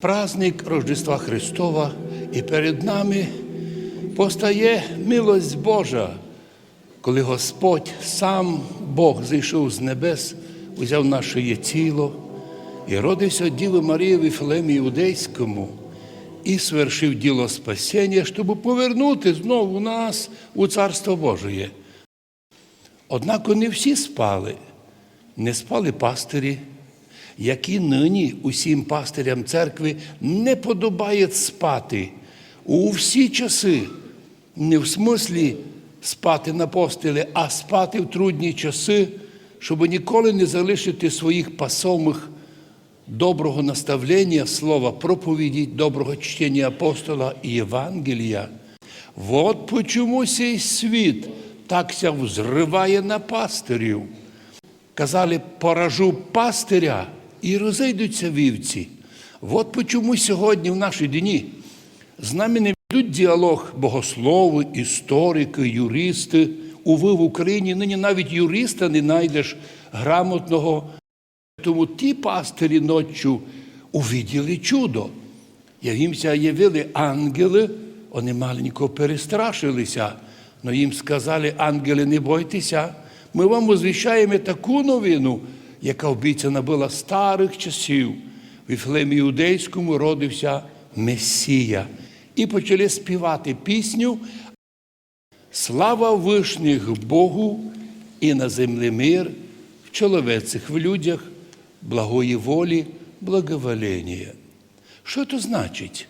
Праздник Рождества Христова, і перед нами постає милость Божа, коли Господь сам Бог зійшов з небес, узяв наше тіло і родився Діви Марії в Іфлемі Іудейському і свершив діло спасіння, щоб повернути знову нас у Царство Божє. Однак не всі спали, не спали пастирі, які нині усім пастирям церкви не подобає спати у всі часи, не в смислі спати на постелі, а спати в трудні часи, щоб ніколи не залишити своїх пасомих доброго наставлення, слова проповіді, доброго чтення апостола і Євангелія. Вот почому цей світ так ся взриває на пастирів. Казали, поражу пастиря і розійдуться вівці. От почому сьогодні в наші дні з нами не ведуть діалог богослови, історики, юристи. Уви в Україні нині навіть юриста не знайдеш грамотного. Тому ті пастирі ночі увиділи чудо. Їмся явили ангели, вони маленько перестрашилися, але їм сказали, ангели, не бойтеся, ми вам озвіщаємо таку новину, яка обіцяна була старих часів. В Іфлемі Іудейському родився Месія. І почали співати пісню Слава вишніх Богу і на землі мир, в чоловецих в людях, благої волі, благоволення. Що це значить?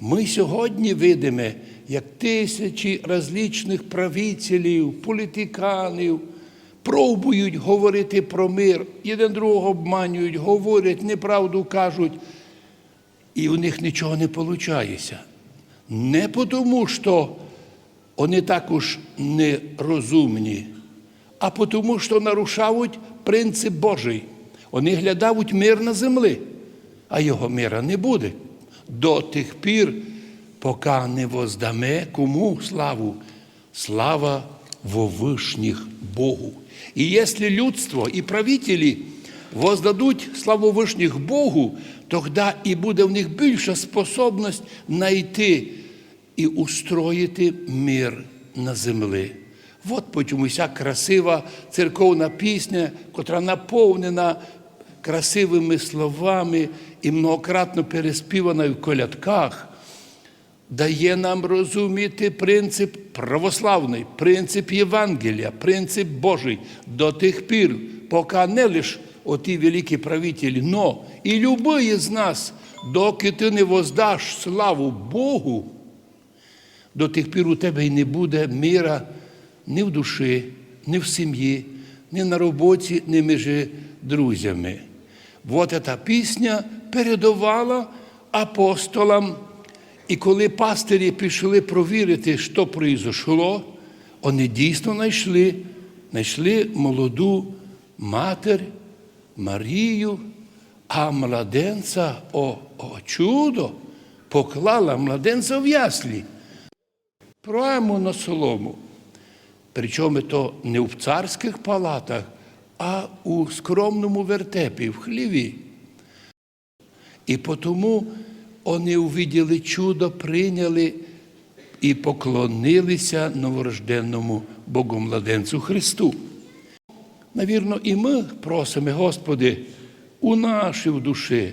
Ми сьогодні видимо, як тисячі различних правителів, політиканів пробують говорити про мир, один другого обманюють, говорять, неправду кажуть, і у них нічого не виходить. Не тому, що вони також нерозумні, а тому, що нарушають принцип Божий. Вони глядають мир на землі, а його мира не буде. До тих пір, поки не воздаме кому славу, слава вовишніх Богу. І якщо людство і правителі воздадуть славу вишніх Богу, тоді і буде в них більша способність знайти і устроїти мир на землі. От почому вся красива церковна пісня, котра наповнена красивими словами і многократно переспівана в колядках, дає нам розуміти принцип православний, принцип Євангелія, принцип Божий до тих пір, поки не лише оті великі правителі, но і любий з нас, доки ти не воздаш славу Богу, до тих пір у тебе й не буде мира ні в душі, ні в сім'ї, ні на роботі, ні між друзями. Вот ця пісня передавала апостолам. І коли пастирі пішли провірити, що произошло, вони дійсно знайшли, знайшли молоду матір Марію, а младенця, о, о чудо, поклала младенця в яслі прямо на солому. Причому то не в царських палатах, а у скромному вертепі, в хліві. І тому вони увиділи чудо, прийняли і поклонилися новорожденному Богомладенцю Христу. Навірно, і ми просимо, Господи, у нашій душі,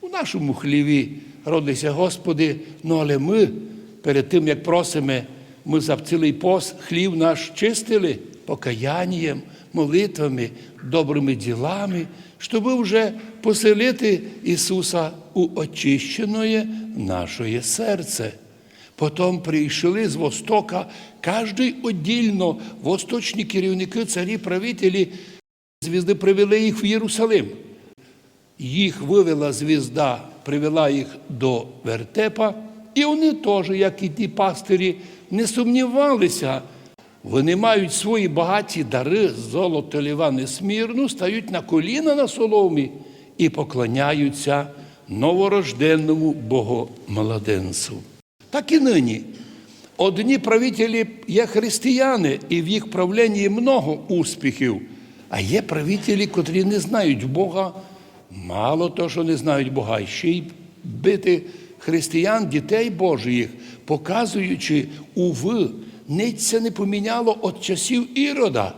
у нашому хліві родися, Господи, ну але ми перед тим, як просимо, ми за цілий пост хлів наш чистили покаянням, молитвами, добрими ділами, щоб вже поселити Ісуса у очищене наше серце. Потім прийшли з Востока, кожен одільно, восточні керівники, царі, правителі, звізди привели їх в Єрусалим. Їх вивела звізда, привела їх до вертепа, і вони теж, як і ті пастирі, не сумнівалися. Вони мають свої багаті дари, золото, лівани, смірну, стають на коліна на соломі і поклоняються новорожденному Богомладенцю. Так і нині. Одні правителі є християни, і в їх правленні много успіхів, а є правителі, котрі не знають Бога, мало того, що не знають Бога, ще й бити християн, дітей Божих, показуючи, уви, ниць це не поміняло від часів Ірода.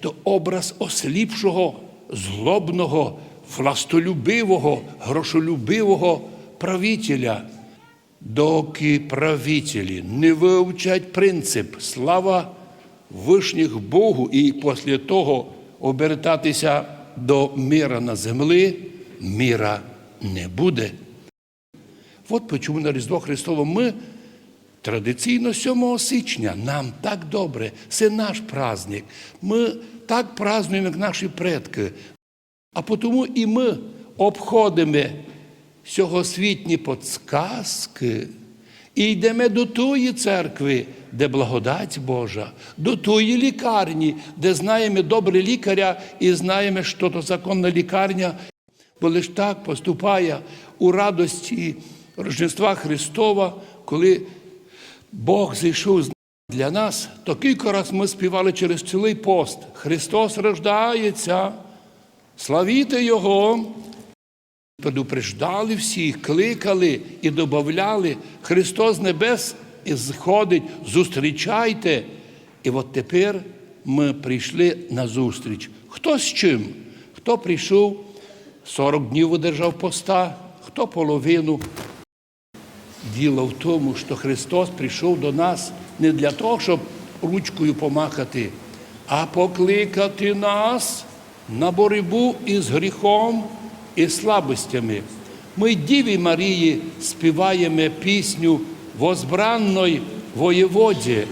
То образ осліпшого, злобного, властолюбивого, грошолюбивого правителя. Доки правителі не вивчать принцип слава вишніх Богу і після того обертатися до мира на землі, мира не буде. От чому на Різдво Христово ми традиційно 7 січня нам так добре, це наш праздник. Ми так празднуємо, як наші предки. А тому і ми обходимо сьогосвітні подсказки і йдемо до тої церкви, де благодать Божа, до тої лікарні, де знаємо добре лікаря і знаємо, що то законна лікарня, бо лише так поступає у радості Рождества Христова, коли Бог зійшов для нас, то кілька раз ми співали через цілий пост. Христос рождається, славіте Його. Предупреждали всіх, кликали і додавали. Христос небес і зходить, зустрічайте. І от тепер ми прийшли на зустріч. Хто з чим? Хто прийшов, 40 днів одержав поста, хто половину. Діло в тому, що Христос прийшов до нас не для того, щоб ручкою помахати, а покликати нас на боротьбу із гріхом і слабостями. Ми Діві Марії співаємо пісню возбранної воєводі,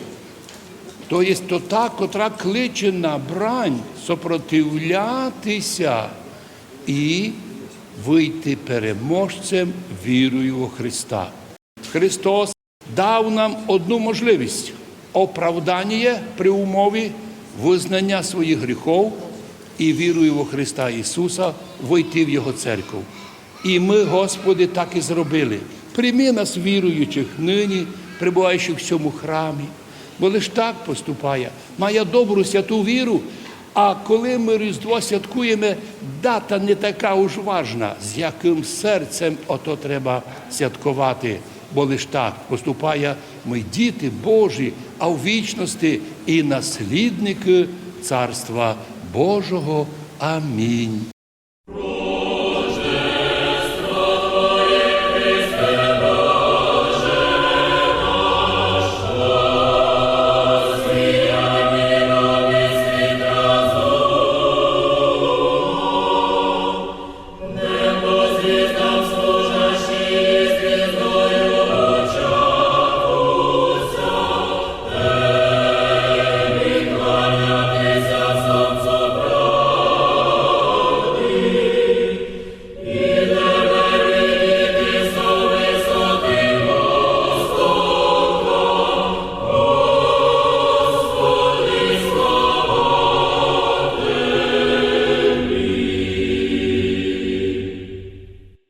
тобто то та, котра кличе на брань сопротивлятися і вийти переможцем вірою у Христа. Христос дав нам одну можливість оправдання при умові визнання своїх гріхов і вірою у Христа Ісуса войти в Його церкву. І ми, Господи, так і зробили. Прийми нас, віруючих, нині, перебуваючих в цьому храмі, бо лиш так поступає, має добру святу віру. А коли ми Різдво святкуємо, дата не така уж важна, з яким серцем ото треба святкувати. Бо лиш так поступає ми діти Божі, а в вічності і наслідники Царства Божого. Амінь.